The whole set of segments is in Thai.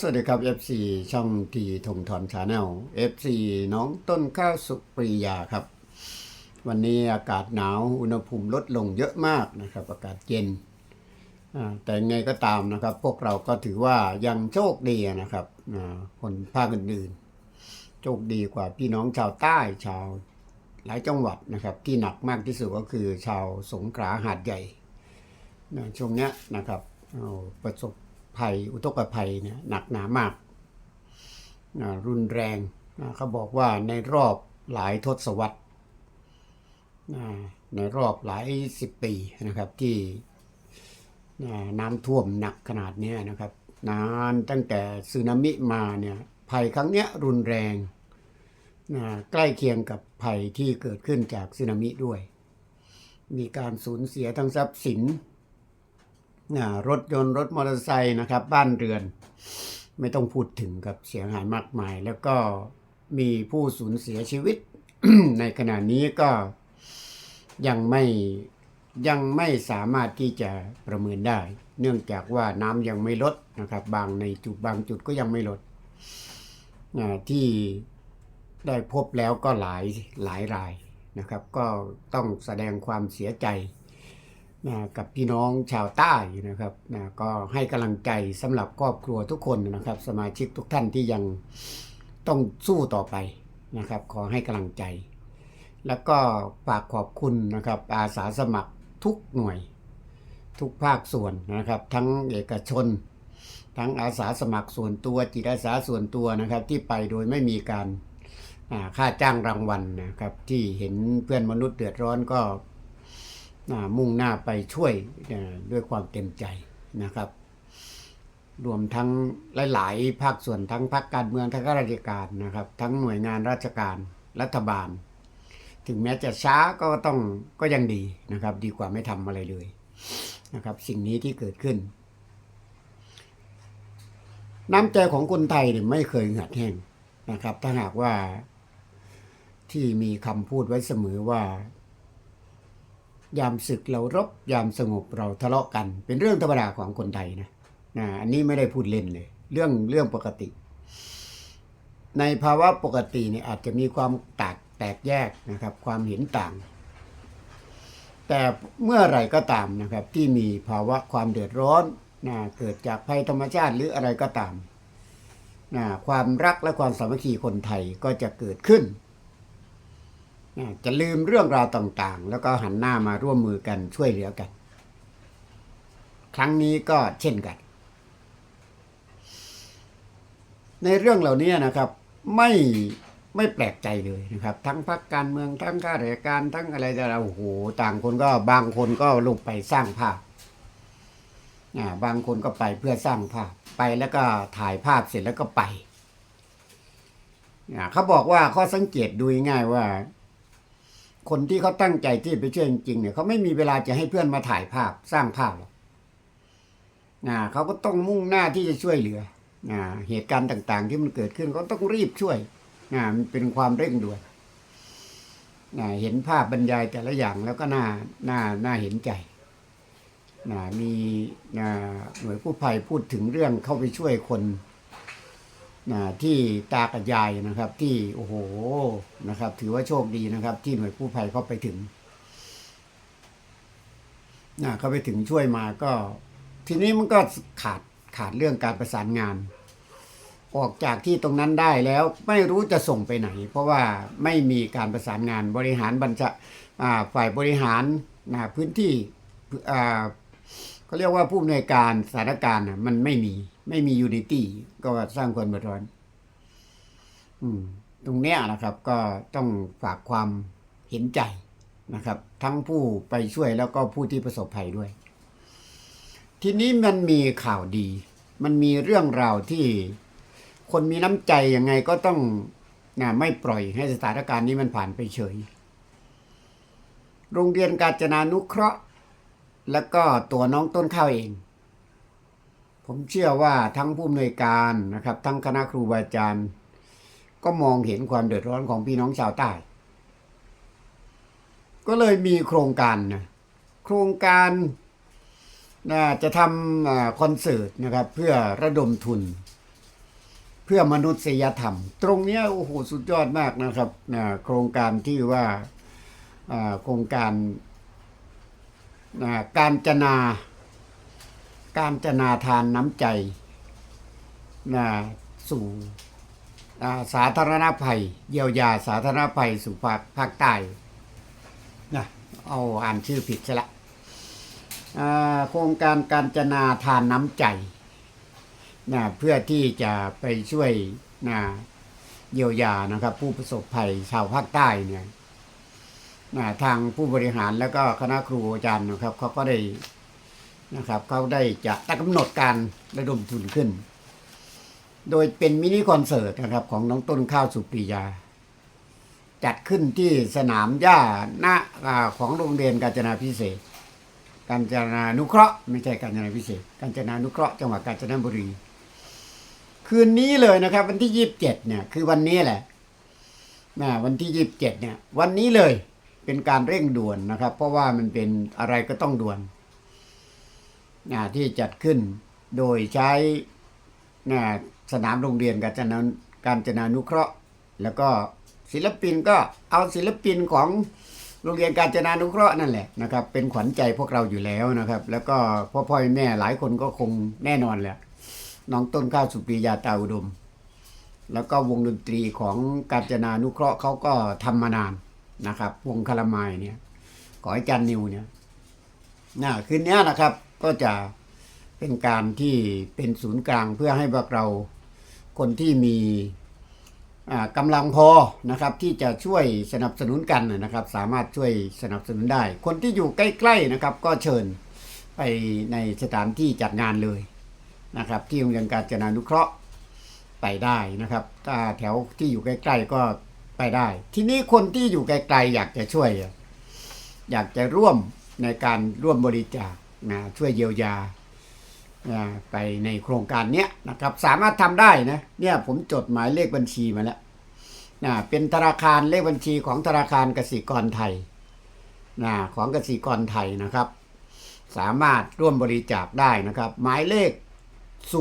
สวัสดีครับ FC ช่องทีทงทอนชาแนล FC น้องต้นข้าวสุปรียาครับ วันนี้อากาศหนาวอุณหภูมิลดลงเยอะมากนะครับ อากาศเย็น แต่ไงก็ตามนะครับ พวกเราก็ถือว่ายังโชคดีนะครับคนภาคอื่นๆ โชคดีกว่าพี่น้องชาวใต้ชาวหลายจังหวัดนะครับ ที่หนักมากที่สุดก็คือชาวสงขลาหาดใหญ่ช่วงเนี้ยนะครับเอาประสบ ภัย อุทกภัยเนี่ยหนักหนามากนะรุนแรงนะเขาบอกว่าในรอบหลายทศวรรษนะในรอบหลายสิบปีนะครับที่นะน้ำท่วมหนักขนาดนี้นะครับ นานตั้งแต่สึนามิมาเนี่ยภัยครั้งเนี้ยรุนแรงนะใกล้เคียงกับภัยที่เกิดขึ้นจากสึนามิด้วย มีการสูญเสียทั้งทรัพย์สิน รถยนต์รถมอเตอร์ไซค์นะครับ บ้านเรือนไม่ต้องพูดถึงกับเสียหายมากมาย แล้วก็มีผู้สูญเสียชีวิต ในขณะนี้ก็ยังไม่ยังไม่สามารถที่จะประเมินได้ เนื่องจากว่าน้ำยังไม่ลดนะครับ บางในจุดบางจุดก็ยังไม่ลดที่ได้พบแล้วก็หลายหลายรายนะครับ ก็ต้องแสดงความเสียใจ นะกับพี่น้องชาวใต้นะครับนะก็ให้กำลังใจสำหรับครอบครัวทุกคนนะครับ สมาชิกทุกท่านที่ยังต้องสู้ต่อไปนะครับ ขอให้กำลังใจ แล้วก็ฝากขอบคุณนะครับ อาสาสมัครทุกหน่วย ทุกภาคส่วนนะครับ ทั้งเอกชน ทั้งอาสาสมัครส่วนตัวจิตอาสาส่วนตัวนะครับ ที่ไปโดยไม่มีการค่าจ้างรางวัลนะครับ ที่เห็นเพื่อนมนุษย์เดือดร้อนก็ มุ่งหน้าไปช่วยด้วยความเต็มใจนะครับ รวมทั้งหลาย ๆ ภาคส่วนทั้งภาคการเมืองทั้งข้าราชการนะครับ ทั้งหน่วยงานราชการรัฐบาล ถึงแม้จะช้าก็ต้องก็ยังดีนะครับ ดีกว่าไม่ทำอะไรเลยนะครับ สิ่งนี้ที่เกิดขึ้น น้ำใจของคนไทยเนี่ยไม่เคยเหือดแห้งนะครับ ถ้าหากว่าที่มีคำพูดไว้เสมอว่า ยามศึกเรารบ ยามสงบเราทะเลาะกัน เป็นเรื่องธรรมดาของคนไทยนะนะอันนี้ไม่ได้พูดเล่นเลย เรื่องเรื่องปกติ ในภาวะปกติเนี่ยอาจจะมีความแตกแตกแยกนะครับ ความเห็นต่าง แต่เมื่อไรก็ตามนะครับ ที่มีภาวะความเดือดร้อนนะเกิดจากภัยธรรมชาติหรืออะไรก็ตามนะความรักและความสามัคคีคนไทยก็จะเกิดขึ้น จะลืมเรื่องราวต่างๆ แล้วก็หันหน้ามาร่วมมือกันช่วยเหลือกัน ครั้งนี้ก็เช่นกัน ในเรื่องเหล่านี้นะครับ ไม่ไม่แปลกใจเลยนะครับ ทั้งพรรคการเมืองทั้งข้าราชการทั้งอะไรแต่ละโอ้โหต่างคนก็บางคนก็ลงไปสร้างภาพบางคนก็ไปเพื่อสร้างภาพไปแล้วก็ถ่ายภาพเสร็จแล้วก็ไปเขาบอกว่าข้อสังเกตดูง่ายว่า คนที่เขาตั้งใจที่ไปช่วยจริงๆเนี่ยเขาไม่มีเวลาจะให้เพื่อนมาถ่ายภาพสร้างภาพหรอกนะเขาก็ต้องมุ่งหน้าที่จะช่วยเหลือนะเหตุการณ์ต่าง ๆ ที่มันเกิดขึ้นเขาต้องรีบช่วยนะมันเป็นความเร่งด่วนนะเห็นภาพบรรยายแต่ละอย่างแล้วก็น่าน่าน่าเห็นใจนะมีนะหน่วยกู้ภัยพูดถึงเรื่องเข้าไปช่วยคน นะที่ตากับยายนะครับ ที่โอ้โหนะครับ ถือว่าโชคดีนะครับ ที่หน่วยกู้ภัยเข้าไปถึงนะเข้าไปถึงช่วยมาก็ ทีนี้มันก็ขาดขาดเรื่องการประสานงาน ออกจากที่ตรงนั้นได้แล้วไม่รู้จะส่งไปไหน เพราะว่าไม่มีการประสานงานบริหารบัญชาอ่าฝ่ายบริหารนะพื้นที่เขาเรียกว่าผู้อำนวยการสถานการณ์มันไม่มี ไม่มียูนิตี้ก็สร้างความเดือดร้อนตรงเนี้ยนะครับ ก็ต้องฝากความเห็นใจนะครับ ทั้งผู้ไปช่วยแล้วก็ผู้ที่ประสบภัยด้วย ทีนี้มันมีข่าวดี มันมีเรื่องราวที่คนมีน้ำใจยังไงก็ต้องนะไม่ปล่อยให้สถานการณ์นี้มันผ่านไปเฉย โรงเรียนกาญจนานุเคราะห์ แล้วก็ตัวน้องต้นข้าวเอง ผมเชื่อว่าทั้งผู้อำนวยการนะครับ ทั้งคณะครูบาอาจารย์ ก็มองเห็นความเดือดร้อนของพี่น้องชาวใต้ ก็เลยมีโครงการนะโครงการนะจะทำคอนเสิร์ตนะครับ เพื่อระดมทุน เพื่อมนุษยธรรม ตรงนี้โอ้โหสุดยอดมากนะครับนะโครงการที่ว่าอ่าโครงการนะการจนา การจนาทานน้ำใจนะสู่สาธารณภัย เยียวยาสาธารณภัยสู่ภาคภาคใต้นะเอาอ่านชื่อผิดซะละโครงการการจนาทานน้ำใจนะเพื่อที่จะไปช่วยนะเยียวยานะครับ ผู้ประสบภัยชาวภาคใต้เนี่ยนะทางผู้บริหารแล้วก็คณะครูอาจารย์นะครับเขาก็ได้ นะครับเขาได้จะตั้งกำหนดการระดมทุนขึ้น โดยเป็นมินิคอนเสิร์ตนะครับของน้องต้นข้าวสุปรียา จัดขึ้นที่สนามหญ้าหน้าของโรงเรียนกาญจนาพิเศษ กาญจนานุเคราะห์ไม่ใช่กาญจนาพิเศษ กาญจนานุเคราะห์จังหวัดกาญจนบุรี คืนนี้เลยนะครับ วันที่ยี่สิบเจ็ดเนี่ยคือวันนี้แหละนะวันที่ยี่สิบเจ็ดเนี่ย วันนี้เลยเป็นการเร่งด่วนนะครับ เพราะว่ามันเป็นอะไรก็ต้องด่วน นะที่จัดขึ้นโดยใช้นะสนามโรงเรียนกาจนาการจนานุเคราะห์ แล้วก็ศิลปินก็เอาศิลปินของโรงเรียนการจนานุเคราะห์นั่นแหละนะครับ เป็นขวัญใจพวกเราอยู่แล้วนะครับ แล้วก็พ่อพ่อแม่หลายคนก็คงแน่นอนแหละน้องต้นข้าวสุปรียาตาอุดม แล้วก็วงดนตรีของการจนานุเคราะห์เขาก็ทำมานานนะครับ วงคารามายเนี่ยขอให้จันนิวเนี่ยนะคืนนี้นะครับ ก็จะเป็นการที่เป็นศูนย์กลางเพื่อให้พวกเราคนที่มีอ่ากำลังพอนะครับ ที่จะช่วยสนับสนุนกันนะครับ สามารถช่วยสนับสนุนได้ คนที่อยู่ใกล้ๆนะครับ ก็เชิญไปในสถานที่จัดงานเลยนะครับ ที่โรงเรียนการจนานุเคราะห์ไปได้นะครับ ถ้าแถวที่อยู่ใกล้ๆก็ไปได้ ทีนี้คนที่อยู่ไกลๆอยากจะช่วย อยากจะร่วมในการร่วมบริจาค นะช่วยเยียวยานะไปในโครงการเนี้ยนะครับสามารถทำได้นะเนี่ยผมจดหมายเลขบัญชีมาแล้วนะเป็นธนาคารเลขบัญชีของธนาคารกสิกรไทยนะของกสิกรไทยนะครับ สามารถร่วมบริจาคได้นะครับ หมายเลข 0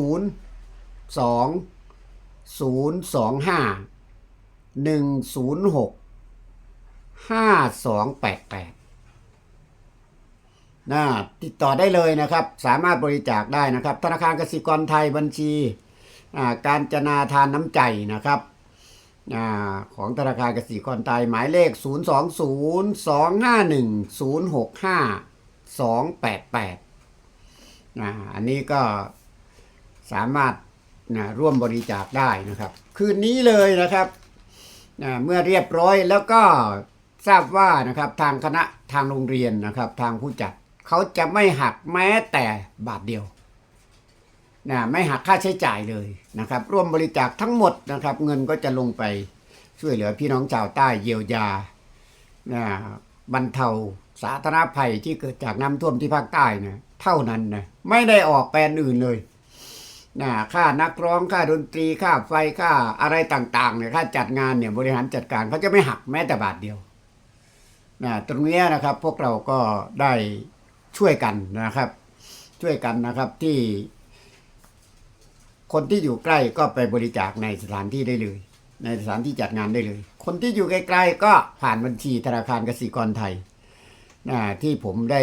2 0 2 5 1 0 6 5 2 8 8 นะติดต่อได้เลยนะครับ สามารถบริจาคได้นะครับ ธนาคารกสิกรไทยบัญชีการจนาทานน้ำใจนะครับอของธนาคารกสิกรไทยหมายเลข 0 2 0 2 5 1 0 6 5 2 8 8นะอันนี้ก็สามารถนะร่วมบริจาคได้นะครับ คืนนี้เลยนะครับนะเมื่อเรียบร้อยแล้วก็ทราบว่านะครับทางคณะทางโรงเรียนนะครับทางผู้จัด เขาจะไม่หักแม้แต่บาทเดียวนะไม่หักค่าใช้จ่ายเลยนะครับ ร่วมบริจาคทั้งหมดนะครับ เงินก็จะลงไปช่วยเหลือพี่น้องชาวใต้เยียวยานะบรรเทาสาธารณภัยที่เกิดจากน้ำท่วมที่ภาคใต้นะเท่านั้นนะไม่ได้ออกแปลนอื่นเลยนะค่านักร้องค่าดนตรีค่าไฟค่าอะไรต่างๆเนี่ยค่าจัดงานเนี่ยบริหารจัดการเขาจะไม่หักแม้แต่บาทเดียวนะตรงนี้นะครับพวกเราก็ได้ ช่วยกันนะครับ ช่วยกันนะครับที่คนที่อยู่ใกล้ก็ไปบริจาคในสถานที่ได้เลย ในสถานที่จัดงานได้เลย คนที่อยู่ไกลๆก็ผ่านบัญชีธนาคารกสิกรไทยนะที่ผมได้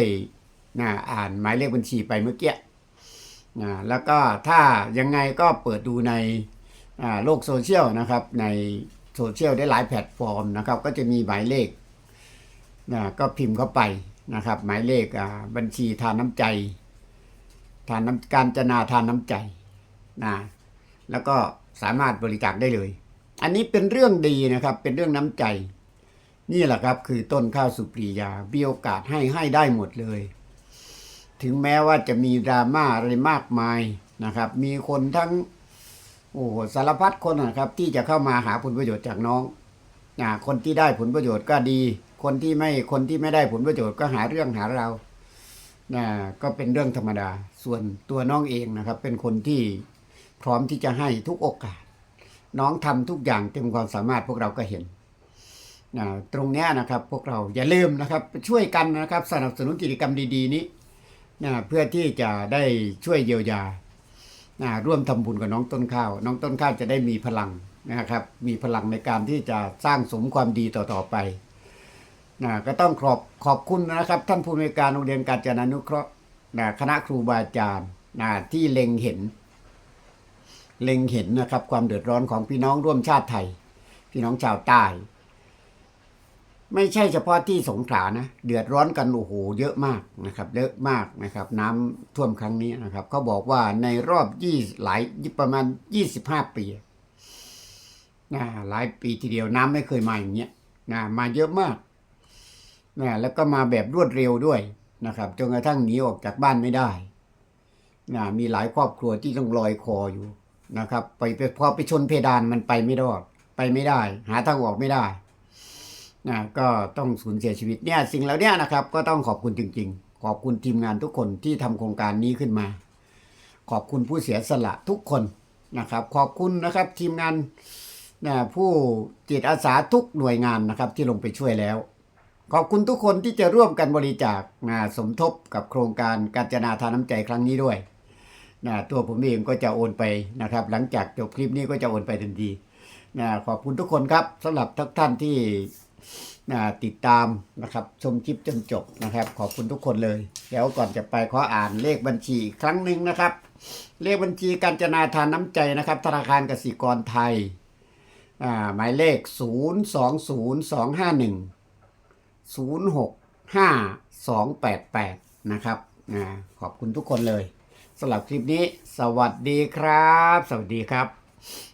นะอ่านหมายเลขบัญชีไปเมื่อกี้นะแล้วก็ถ้ายังไงก็เปิดดูในโลกโซเชียลนะครับในโซเชียลได้หลายแพลตฟอร์มนะครับ ก็จะมีหมายเลขนะก็พิมพ์เข้าไป นะครับ หมายเลขบัญชีทานน้ำใจ ทานน้ำการจนาทานน้ำใจนะแล้วก็สามารถบริจาคได้เลย อันนี้เป็นเรื่องดีนะครับ เป็นเรื่องน้ำใจ นี่แหละครับ คือต้นข้าวสุปรียามีโอกาสให้ให้ได้หมดเลย ถึงแม้ว่าจะมีดราม่าอะไรมากมายนะครับ มีคนทั้งโอ้โหสารพัดคนนะครับ ที่จะเข้ามาหาผลประโยชน์จากน้องอ่าคนที่ได้ผลประโยชน์ก็ดี คนที่ไม่คนที่ไม่ได้ผลประโยชน์ก็หาเรื่องหาเรานะก็เป็นเรื่องธรรมดา ส่วนตัวน้องเองนะครับ เป็นคนที่พร้อมที่จะให้ทุกโอกาส น้องทำทุกอย่างเต็มความสามารถพวกเราก็เห็นนะตรงนี้นะครับพวกเราอย่าลืมนะครับช่วยกันนะครับสนับสนุนกิจกรรมดี ๆ นี้นะเพื่อที่จะได้ช่วยเยียวยานะร่วมทำบุญกับน้องต้นข้าว น้องต้นข้าวจะได้มีพลังนะครับ มีพลังในการที่จะสร้างสมความดีต่อๆไป นะก็ต้องขอบขอบคุณนะครับ ท่านผู้อำนวยการโรงเรียนการจนานุเคราะห์นะคณะครูบาอาจารย์นะที่เล็งเห็น เล็งเห็นนะครับ ความเดือดร้อนของพี่น้องร่วมชาติไทย พี่น้องชาวใต้ ไม่ใช่เฉพาะที่สงขลานะ เดือดร้อนกันโอ้โหเยอะมากนะครับ เยอะมากนะครับ น้ำท่วมครั้งนี้นะครับเขาบอกว่าในรอบยี่หลายประมาณยี่สิบห้าปีนะหลายปีทีเดียวน้ำไม่เคยมาอย่างเงี้ยนะมาเยอะมาก นะแล้วก็มาแบบรวดเร็วด้วยนะครับจนกระทั่งหนีออกจากบ้านไม่ได้นะมีหลายครอบครัวที่ต้องลอยคออยู่นะครับไปไปพอไปชนเพดานมันไปไม่รอดไปไม่ได้ หาทางออกไม่ได้นะก็ต้องสูญเสียชีวิตเนี่ยสิ่งเหล่านี้นะครับก็ต้องขอบคุณจริง ๆ ขอบคุณทีมงานทุกคนที่ทำโครงการนี้ขึ้นมา ขอบคุณผู้เสียสละทุกคนนะครับ ขอบคุณนะครับทีมงานนะผู้จิตอาสาทุกหน่วยงานนะครับที่ลงไปช่วยแล้ว ขอบคุณทุกคนที่จะร่วมกันบริจาคนะสมทบกับโครงการการจนาทานน้ำใจครั้งนี้ด้วยนะตัวผมเองก็จะโอนไปนะครับ หลังจากจบคลิปนี้ก็จะโอนไปทันทีนะขอบคุณทุกคนครับสำหรับทุกท่านที่นะติดตามนะครับชมคลิปจนจบนะครับ ขอบคุณทุกคนเลยเดี๋ยวก่อนจะไปขออ่านเลขบัญชีครั้งหนึ่งนะครับ เลขบัญชีการจนาทานน้ำใจนะครับ ธนาคารกสิกรไทยหมายเลข 0 2 0 2 5 1 0 6 5 2 8 8 นะครับนะขอบคุณทุกคนเลยสำหรับคลิปนี้ สวัสดีครับ สวัสดีครับ